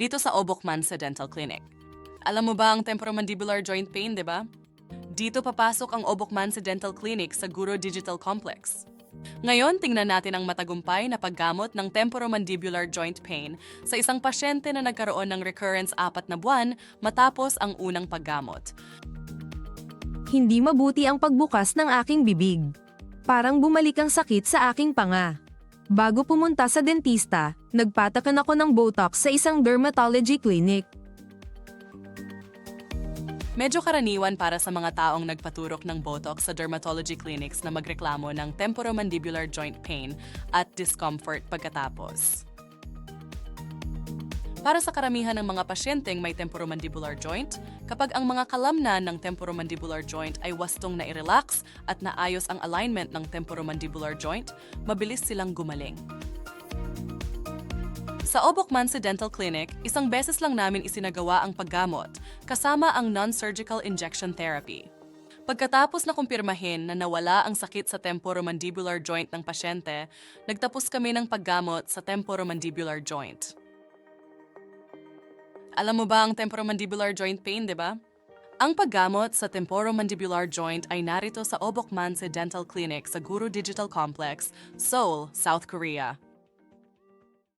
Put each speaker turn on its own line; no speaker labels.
dito sa Obokman sa Dental Clinic. Alam mo ba ang temporomandibular joint pain, di ba? Dito papasok ang Obokman sa Dental Clinic sa Guro Digital Complex. Ngayon, tingnan natin ang matagumpay na paggamot ng temporomandibular joint pain sa isang pasyente na nagkaroon ng recurrence apat na buwan matapos ang unang paggamot.
Hindi mabuti ang pagbukas ng aking bibig. Parang bumalik ang sakit sa aking panga. Bago pumunta sa dentista, nagpatakan ako ng Botox sa isang dermatology clinic.
Medyo karaniwan para sa mga taong nagpaturok ng Botox sa dermatology clinics na magreklamo ng temporomandibular joint pain at discomfort pagkatapos. Para sa karamihan ng mga pasyenteng may temporomandibular joint, kapag ang mga kalamnan ng temporomandibular joint ay wastong na i-relax at naayos ang alignment ng temporomandibular joint, mabilis silang gumaling. Sa Obokman sa Dental Clinic, isang beses lang namin isinagawa ang paggamot, kasama ang non-surgical injection therapy. Pagkatapos na kumpirmahin na nawala ang sakit sa temporomandibular joint ng pasyente, nagtapos kami ng paggamot sa temporomandibular joint. Alam mo ba ang temporomandibular joint pain, di ba? Ang paggamot sa temporomandibular joint ay narito sa Obokman Dental Clinic sa Guru Digital Complex, Seoul, South Korea.